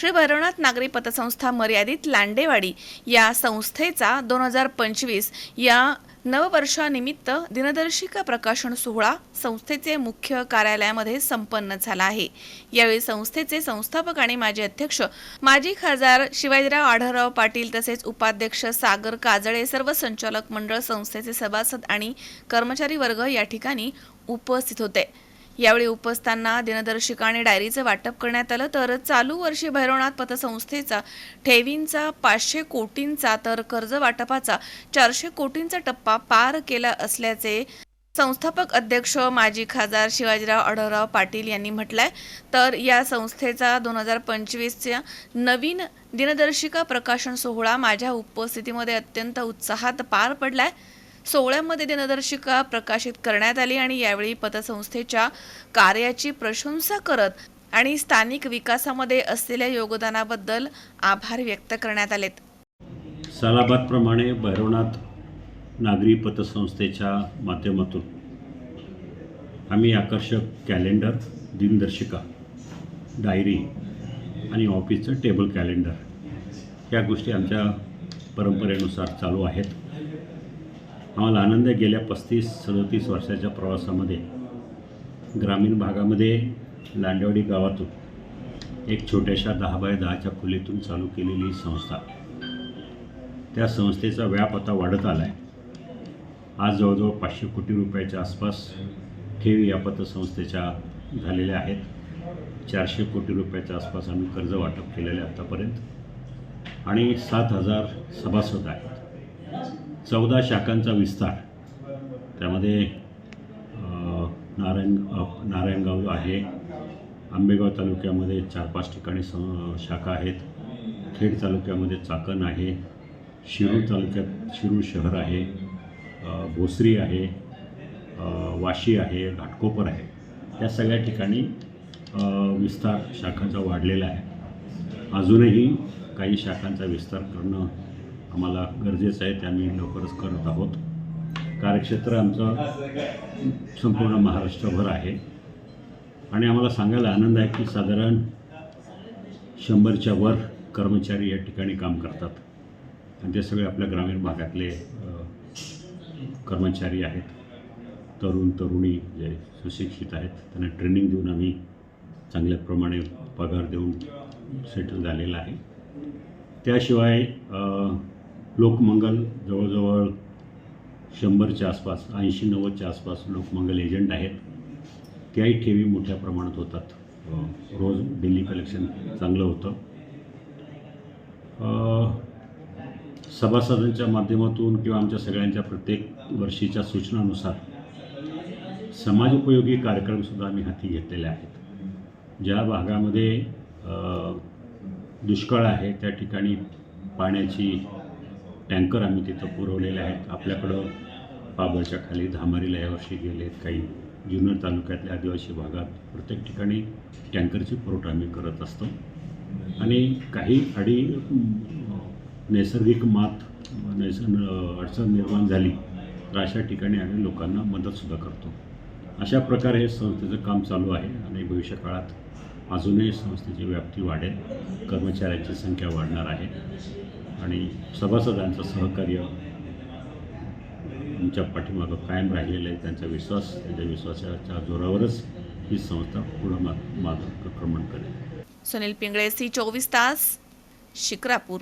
श्री भैरवनाथ नागरी पतसंस्था मर्यादित लांडेवाडी या संस्थेचा दोन हजार पंचवीस या नववर्षानिमित्त दिनदर्शिका प्रकाशन सोहळा संस्थेचे मुख्य कार्यालयामध्ये संपन्न झाला आहे. यावेळी संस्थेचे संस्थापक आणि माजी अध्यक्ष माजी खासदार शिवाजीराव आढळराव पाटील तसेच उपाध्यक्ष सागर काजळे सर्व संचालक मंडळ संस्थेचे सभासद आणि कर्मचारी वर्ग या ठिकाणी उपस्थित होते. यावेळी उपस्थांना दिनदर्शिका आणि डायरीचं वाटप करण्यात आलं. तर चालू वर्षी भैरवनाथ पतसंस्थेचा ठेवींचा पाचशे कोटींचा तर कर्ज वाटपाचा चारशे कोटींचा टप्पा पार केला असल्याचे संस्थापक अध्यक्ष माजी खासदार शिवाजीराव आढळराव पाटील यांनी म्हटलंय. तर या संस्थेचा दोन हजार पंचवीसच्या नवीन दिनदर्शिका प्रकाशन सोहळा माझ्या उपस्थितीमध्ये अत्यंत उत्साहात पार पडलाय. सोहळ्यामध्ये दिनदर्शिका प्रकाशित करण्यात आली आणि यावेळी पतसंस्थेच्या कार्याची प्रशंसा करत आणि स्थानिक विकासामध्ये असलेल्या योगदानाबद्दल आभार व्यक्त करण्यात आलेत. सालाबादप्रमाणे भैरवनाथ नागरी पतसंस्थेच्या माध्यमातून आम्ही आकर्षक कॅलेंडर दिनदर्शिका डायरी आणि ऑफिसचं टेबल कॅलेंडर या गोष्टी आमच्या परंपरेनुसार चालू आहेत. आम्हाला आनंद गेल्या पस्तीस सदतीस वर्षाच्या प्रवासामध्ये ग्रामीण भागामध्ये लांडेवाडी गावातून एक छोट्याशा दहा बाय दहाच्या खोलीतून चालू केलेली संस्था. त्या संस्थेचा व्याप आता वाढत आला आहे आज जवळजवळ पाचशे कोटी रुपयाच्या आसपास ठेवी या पतसंस्थेच्या झालेल्या आहेत. चारशे कोटी रुपयाच्या आसपास आम्ही कर्ज वाटप केलेले आहे आत्तापर्यंत आणि सात हजार सभासद आहेत. चौदा शाखांचा विस्तार. त्यामध्ये नारायण नारायणगाव आहे. आंबेगाव तालुक्यामध्ये चार पाच ठिकाणी स शाखा आहेत. खेड तालुक्यामध्ये चाकण आहे. शिरूर तालुक्यात शिरूर शहर आहे. भोसरी आहे. वाशी आहे. घाटकोपर आहे. या सगळ्या ठिकाणी विस्तार शाखांचा वाढलेला आहे. अजूनही काही शाखांचा विस्तार करणं आम्हाला गरजेचं आहे ते आम्ही लवकरच करत आहोत. कार्यक्षेत्र आमचं संपूर्ण महाराष्ट्रभर आहे. आणि आम्हाला सांगायला आनंद आहे की साधारण शंभरच्या वर कर्मचारी या ठिकाणी काम करतात. आणि ते सगळे आपल्या ग्रामीण भागातले कर्मचारी आहेत. तरुण तरुणी जे सुशिक्षित आहेत त्यांना ट्रेनिंग देऊन आम्ही चांगल्या प्रमाणे पगार देऊन सेटल झालेला आहे. त्याशिवाय लोकमंगल जवळजवळ शंभरच्या आसपास ऐंशी नव्वदच्या आसपास लोकमंगल एजंट आहेत. त्याही ठेवी मोठ्या प्रमाणात होतात. रोज डेली कलेक्शन चांगलं होतं. सभासदांच्या माध्यमातून किंवा आमच्या सगळ्यांच्या प्रत्येक वर्षीच्या सूचनानुसार समाजोपयोगी कार्यक्रमसुद्धा आम्ही हाती घेतलेले आहेत. ज्या भागामध्ये दुष्काळ आहे त्या ठिकाणी पाण्याची टँकर आम्ही तिथं पुरवलेले आहेत. आपल्याकडं पाबळच्या खाली धामारीला यावर्षी गेले आहेत काही जुन्नर तालुक्यातल्या आदिवासी भागात प्रत्येक ठिकाणी टँकरची पुरवठा आम्ही करत असतो. आणि काही अडी नैसर्गिक मात नैसर्ग अडचण निर्माण झाली तर अशा ठिकाणी आम्ही लोकांना मदतसुद्धा करतो. अशा प्रकारे हे संस्थेचं काम चालू आहे आणि भविष्यकाळात अजूनही संस्थेची व्याप्ती वाढेल. कर्मचाऱ्यांची संख्या वाढणार आहे. आणि सभासदांचं सहकार्य आमच्या पाठीमागं कायम राहिलेलं आहे. त्यांचा विश्वास त्यांच्या विश्वासाच्या जोरावरच ही संस्था पुढं माग मार्गक्रमण करेल. सुनील पिंगळे सी चोवीस तास शिक्रापूर.